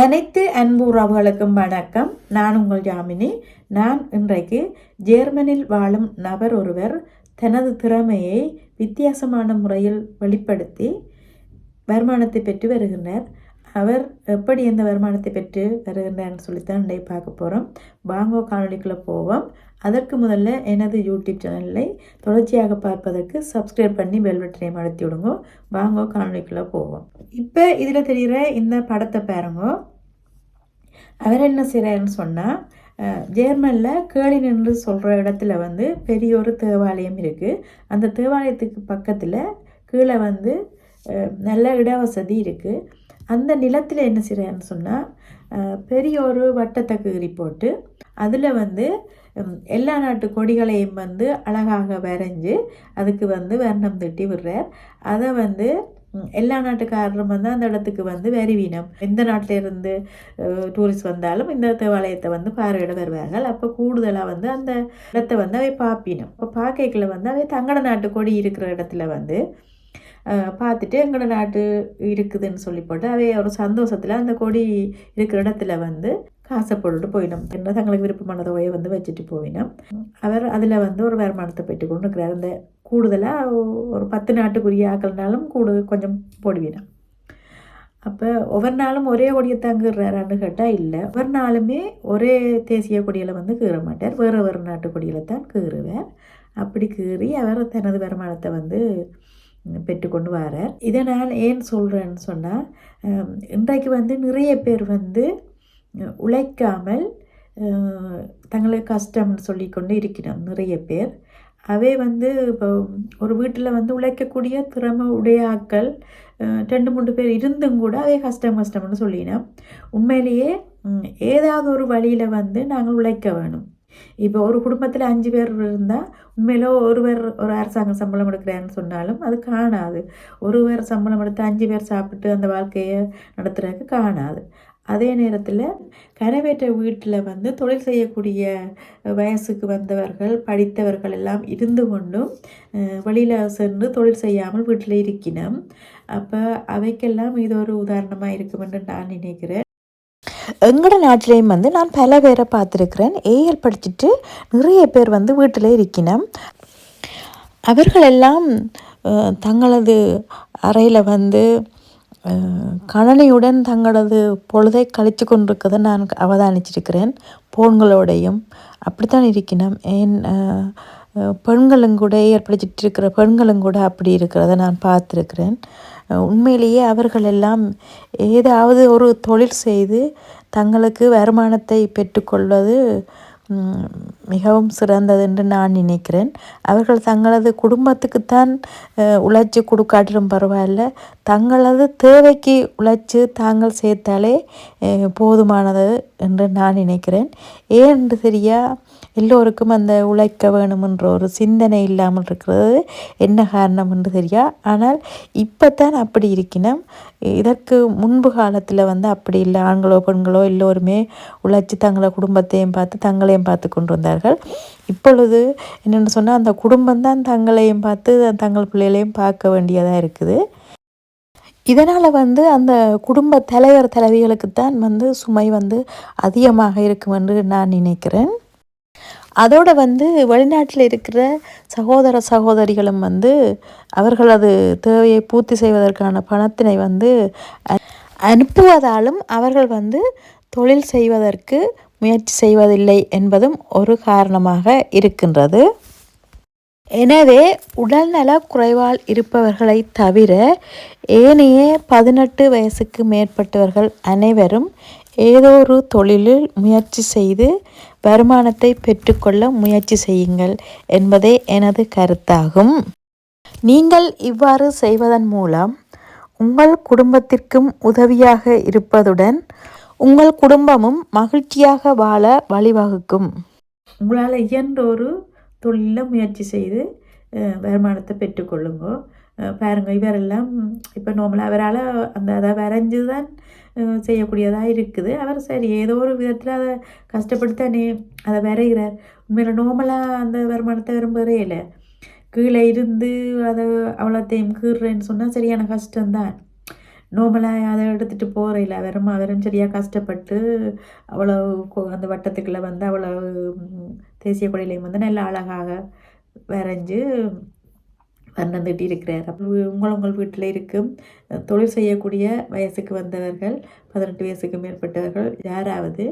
அனைத்து அன்பு உறவுகளுக்கும் வணக்கம். நான் உங்கள் ஜாமினி. நான் இன்றைக்கு ஜேர்மனில் வாழும் நபர் ஒருவர் தனது திறமையை வித்தியாசமான முறையில் வெளிப்படுத்தி வருமானத்தை பெற்று வருகின்றார். அவர் எப்படி எந்த வருமானத்தை பெற்று வருகின்றார்னு சொல்லித்தான் இன்றைக்கு பார்க்க போகிறோம் வாங்கோ காணொலிக்குள்ளே போவோம். அதற்கு முதல்ல எனது யூடியூப் சேனலை தொடர்ச்சியாக பார்ப்பதற்கு சப்ஸ்கிரைப் பண்ணி பெல் பட்டனையும் அழுத்தி விடுங்க. வாங்கோ காணொலிக்குள்ளே போவோம். இப்போ இதில் தெரிகிற இந்த படத்தை பாருங்க. அவர் என்ன செய்கிறாருன்னு சொன்னால் ஜெர்மனில் கேளின் நின்று சொல்கிற இடத்துல வந்து பெரிய ஒரு தேவாலயம் இருக்குது அந்த தேவாலயத்துக்கு பக்கத்தில் கீழே வந்து நல்ல நல்ல இடவசதி இருக்குது அந்த நிலத்தில் என்ன செய்கிறேன்னு சொன்னால் பெரிய ஒரு வட்டத்தை போட்டு அதில் வந்து எல்லா நாட்டு கொடிகளையும் வந்து அழகாக வரைஞ்சி அதுக்கு வந்து வர்ணம் தட்டி விடுறார். அதை வந்து எல்லா நாட்டுக்காரரும் வந்து அந்த இடத்துக்கு வந்து வருவீனம். எந்த நாட்டிலேருந்து டூரிஸ்ட் வந்தாலும் இந்த தேவாலயத்தை வந்து பார்வையிட வருவார்கள். அப்போ கூடுதலாக வந்து அந்த இடத்த வந்து அவை பார்ப்பினம். இப்போ பார்க்கல வந்து அவை தங்கட நாட்டு கொடி இருக்கிற இடத்துல வந்து பார்த்துட்டு எங்களோட நாட்டு இருக்குதுன்னு சொல்லி போட்டு அவை ஒரு சந்தோஷத்தில் அந்த கொடி இருக்கிற இடத்துல வந்து காசை போட்டுட்டு போயிடும். என்ன தங்களுக்கு விருப்பமான தொகையை வந்து வச்சுட்டு போயிடும். அவர் அதில் வந்து ஒரு வருமானத்தை பெற்று கொண்டு இருக்கிறார் அந்த கூடுதலாக ஒரு பத்து நாட்டுக்குரிய ஆக்கள்னாலும் கூடு கொஞ்சம் போடுவீனம் அப்போ ஒவ்வொரு நாளும் ஒரே கொடியை தங்குறாரான்னு கேட்டால் இல்லை. ஒவ்வொரு நாளுமே ஒரே தேசிய கொடியில் வந்து கீற மாட்டார். வேறு வேறு நாட்டு கொடியில் தான் கீறுவார். அப்படி கீறி அவர் தனது வருமானத்தை வந்து பெற்றுக்கொண்டு வரார். இதை நான் ஏன் சொல்கிறேன்னு சொன்னால் இன்றைக்கு வந்து நிறைய பேர் வந்து உழைக்காமல் தங்களுக்கு கஷ்டம்னு சொல்லி கொண்டு இருக்கிறோம் நிறைய பேர். அவே வந்து இப்போ ஒரு வீட்டில் வந்து உழைக்கக்கூடிய திறமை உடையாக்கள் ரெண்டு மூன்று பேர் இருந்தும் கூட அதே கஷ்டம் கஷ்டம்னு சொல்லினோம். உண்மையிலேயே ஏதாவது ஒரு வழியில் வந்து நாங்கள் உழைக்க வேணும். இப்போ ஒரு குடும்பத்தில் அஞ்சு பேர் இருந்தால் உண்மையில ஒருவர் ஒரு அரசாங்கம் சம்பளம் எடுக்கிறாங்கன்னு சொன்னாலும் அது காணாது. ஒருவர் சம்பளம் எடுத்து அஞ்சு பேர் சாப்பிட்டு அந்த வாழ்க்கையை நடத்துறதுக்கு காணாது. அதே நேரத்தில் கரவேற்ற வீட்டில் வந்து தொழில் செய்யக்கூடிய வயசுக்கு வந்தவர்கள் படித்தவர்கள் எல்லாம் இருந்து கொண்டும் வெளியில் சென்று தொழில் செய்யாமல் வீட்டில் இருக்கணும். அப்போ அவைக்கெல்லாம் இது ஒரு உதாரணமாக இருக்கும் என்று நான் நினைக்கிறேன். எங்களோட நாட்டிலையும் வந்து நான் பல பேரை பார்த்துருக்குறேன். ஏஎல் படிச்சுட்டு நிறைய பேர் வந்து வீட்டில் இருக்கணும் அவர்களெல்லாம் அஹ், தங்களது அறையில் வந்து அஹ், கணனியுடன் தங்களது பொழுதை கழித்து கொண்டிருக்கதை நான் அவதானிச்சிருக்கிறேன். போன்களோடையும். அப்படித்தான் இருக்கணும் ஏன் அஹ், பெண்களும் கூட ஏற்படுத்திட்டு இருக்கிற பெண்களும் கூட அப்படி இருக்கிறத நான் பார்த்துருக்கிறேன். உண்மையிலேயே அவர்கள் எல்லாம் ஏதாவது ஒரு தொழில் செய்து தங்களுக்கு வருமானத்தை பெற்றுக்கொள்வது மிகவும் சிறந்தது என்று நான் நினைக்கிறேன். அவர்கள் தங்களது குடும்பத்துக்குத்தான் உழைச்சி கொடுக்காட்டிலும் பரவாயில்ல. தங்களது தேவைக்கு உழைச்சி தாங்கள் சேர்த்தாலே போதுமானது என்று நான் நினைக்கிறேன். ஏன் என்று தெரியா எல்லோருக்கும் அந்த உழைக்க வேணுமென்ற ஒரு சிந்தனை இல்லாமல் இருக்கிறது. என்ன காரணம் என்று தெரியா? ஆனால் இப்போ தான் அப்படி இருக்கணும் இதற்கு முன்பு காலத்தில் வந்து அப்படி இல்லை. ஆண்களோ பெண்களோ எல்லோருமே உழைச்சி தங்களை குடும்பத்தையும் பார்த்து தங்களையும் பார்த்து கொண்டு வந்தார்கள். இப்பொழுது என்னென்னு சொன்னால் அந்த குடும்பம்தான் தங்களையும் பார்த்து தங்கள் பிள்ளைகளையும் பார்க்க வேண்டியதாக இருக்குது. இதனால் வந்து அந்த குடும்ப தலைவர் தலைவிகளுக்குத்தான் வந்து சுமை வந்து அதிகமாக இருக்கும் என்று நான் நினைக்கிறேன். அதோடு வந்து வெளிநாட்டில் இருக்கிற சகோதர சகோதரிகளும் வந்து அவர்களது தேவையை பூர்த்தி செய்வதற்கான பணத்தினை வந்து அனுப்புவதாலும் அவர்கள் வந்து தொழில் செய்வதற்கு முயற்சி செய்வதில்லை என்பதும் ஒரு காரணமாக இருக்கின்றது. எனவே உடல்நல குறைவால் இருப்பவர்களை தவிர ஏனைய பதினெட்டு வயசுக்கு மேற்பட்டவர்கள் அனைவரும் ஏதோ ஒரு தொழிலில் முயற்சி செய்து வருமானத்தை பெற்றுக்கொள்ள முயற்சி செய்யுங்கள் என்பதே எனது கருத்தாகும். நீங்கள் இவ்வாறு செய்வதன் மூலம் உங்கள் குடும்பத்திற்கும் உதவியாக இருப்பதுடன் உங்கள் குடும்பமும் மகிழ்ச்சியாக வாழ வழிவகுக்கும். உங்களால் இயன்ற ஒரு தொழிலில் முயற்சி செய்து வருமானத்தை பெற்றுக்கொள்ளுங்க. பாருங்க இவரெல்லாம் இப்போ நார்மலாக அவரால் அந்த அதை வரைஞ்சு தான் செய்யக்கூடியதாக இருக்குது. அவர் சரி ஏதோ ஒரு விதத்தில் அதை கஷ்டப்பட்டு அதை வரைகிறார். உண்மையில் நார்மலாக அந்த வருமானத்தை விரும்புகிறே இல்லை கீழே இருந்து அதை அவ்வளோத்தையும் கீறுறேன்னு சொன்னால் சரியான கஷ்டம்தான். நார்மலாக அதை எடுத்துகிட்டு போகிறையில் வெறும் வெறும் சரியாக கஷ்டப்பட்டு அவ்வளோ அந்த வட்டத்துக்குள்ளே வந்து அவ்வளோ தேசிய கொடியிலையும் வந்து நல்ல அழகாக வரைஞ்சு வர்ணம் தீட்டி இருக்கிறார் உங்கள் உங்கள் வீட்டில் இருக்கும் தொழில் செய்யக்கூடிய வயசுக்கு வந்தவர்கள் பதினெட்டு வயசுக்கு மேற்பட்டவர்கள் யாராவது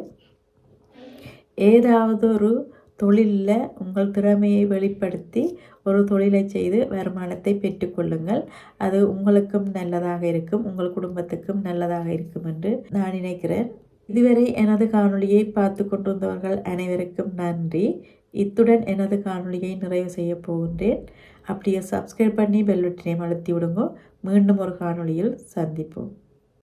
ஏதாவது ஒரு தொழிலில் உங்கள் திறமையை வெளிப்படுத்தி ஒரு தொழிலை செய்து வருமானத்தை பெற்றுக்கொள்ளுங்கள் அது உங்களுக்கும் நல்லதாக இருக்கும் உங்கள் குடும்பத்துக்கும் நல்லதாக இருக்கும் என்று நான் நினைக்கிறேன். இதுவரை எனது காணொளியை பார்த்து கொண்டிருந்தவர்கள் அனைவருக்கும் நன்றி. இத்துடன் எனது காணொளியை நிறைவு செய்ய போகின்றேன். அப்படியே சப்ஸ்கிரைப் பண்ணி பெல் பட்டனையும் அழுத்தி விடுங்க. மீண்டும் ஒரு காணொளியில் சந்திப்போம்.